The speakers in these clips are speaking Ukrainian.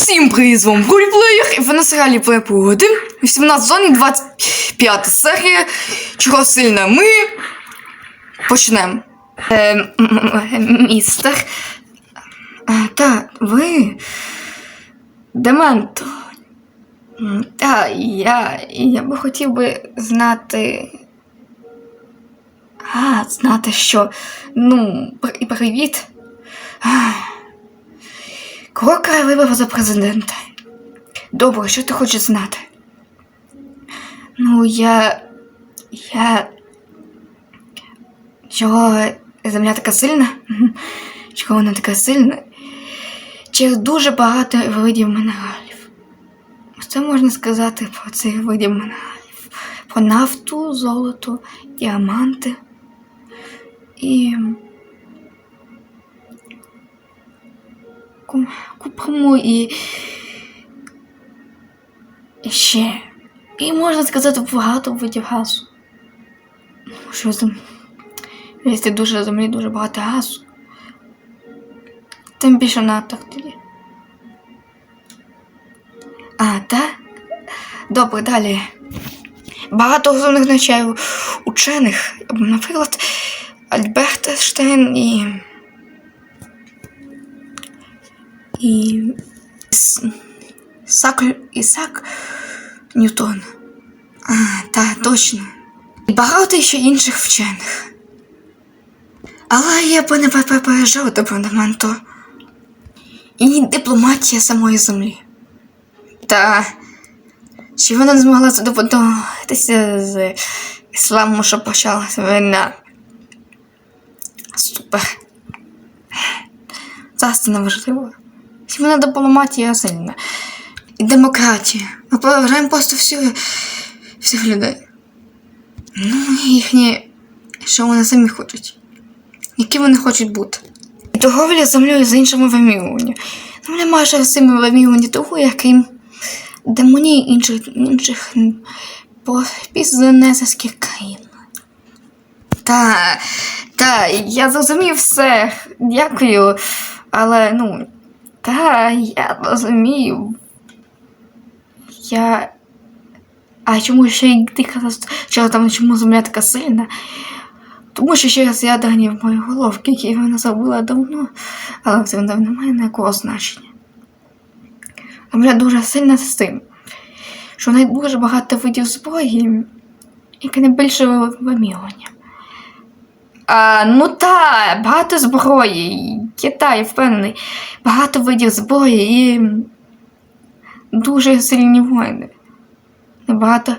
Всім привіт, з вами Гуліплеєр, і ви на серіалі Плейпу 1, 18 зоні 25 серія. Чого сильно ми почнемо. Е, містер. Та, ви. Дементо. Та, я. Я би хотів би знати. А, знати, що. Ну, при- привіт. Ах. Кого край вибрав за президента? Добре, що ти хочеш знати? Ну, я. Я. Чого земля така сильна? Чого вона така сильна? Через дуже багато видів мінералів. Це можна сказати про цих видів мінералів. Про нафту, золото, діаманти і. Купимо і. і ще. І можна сказати багато видів газу. Що зем... Якщо дуже землі дуже багато газу. Тим більше на Антарктиді. А, так? Добре, далі. Багато розумних начаїв учених, наприклад, Альберт Ейнштейн і. І С- Ісак Ньютон. А, та, точно. І багато ще інших вчених. Але я б не попереджав до моменту. І дипломатія самої землі. Та чи вона не змогла це з ісламом, що почалася війна? Супер. Зараз це не важливо. Сімейна дипломатія сильна. І демократія. Ми поважаємо просто всіх, всіх людей. Ну, їхні, що вони самі хочуть. Які вони хочуть бути. І торговля землею з іншими вимірюваннями. Земля майже з цими вимірюваннями того, яким демонії інших, інших пізнесерських країн. Та, та, я зрозумів все. Дякую. Але, ну, та, я розумію. Я. А чому ще й ти казав, що там чому земля така сильна? Тому що через ядерні в моїй головки, які вона забула давно, але це не має ніякого значення. Земля дуже сильна з тим, що в дуже багато видів зброї, яке не більше вимірювання. А, ну та, багато зброї. Китай впевнений. Багато видів зброї і дуже сильні воїни. Багато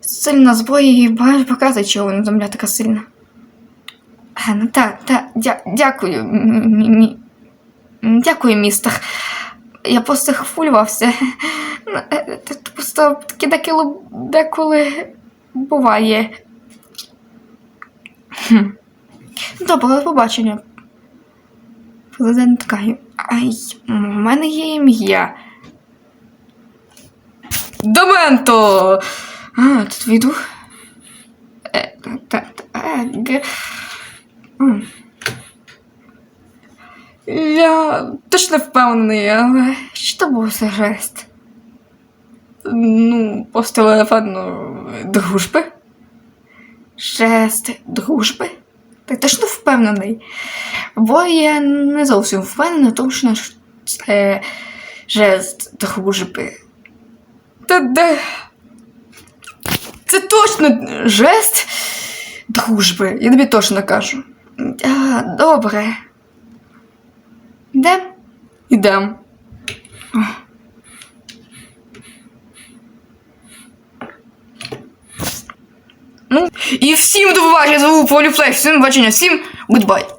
сильна зброя і багато показує, чого земля така сильна. А, ну так, так, дя, дякую. м- м- м- Дякую, містер. Я просто хвилювався. Ну, е, е, Просто таке деколи, деколи буває. Добре, побачення. Президент Каю. Ай, у мене є ім'я. Дементо! А, тут віду. Е, та, та, е. Я точно впевнений, але що то був за жест? Ну, просто напевно, дружби. Жест дружби? Ти точно впевнений? Бо я не зовсім впевнена, точно що це жест дружби. Та де? Це точно жест дружби. Я тобі точно кажу. А, добре. Йдем? Ідем. Ну, і всім до побачення, я звук Поліфлеш. Всім до побачення, всім гудбай.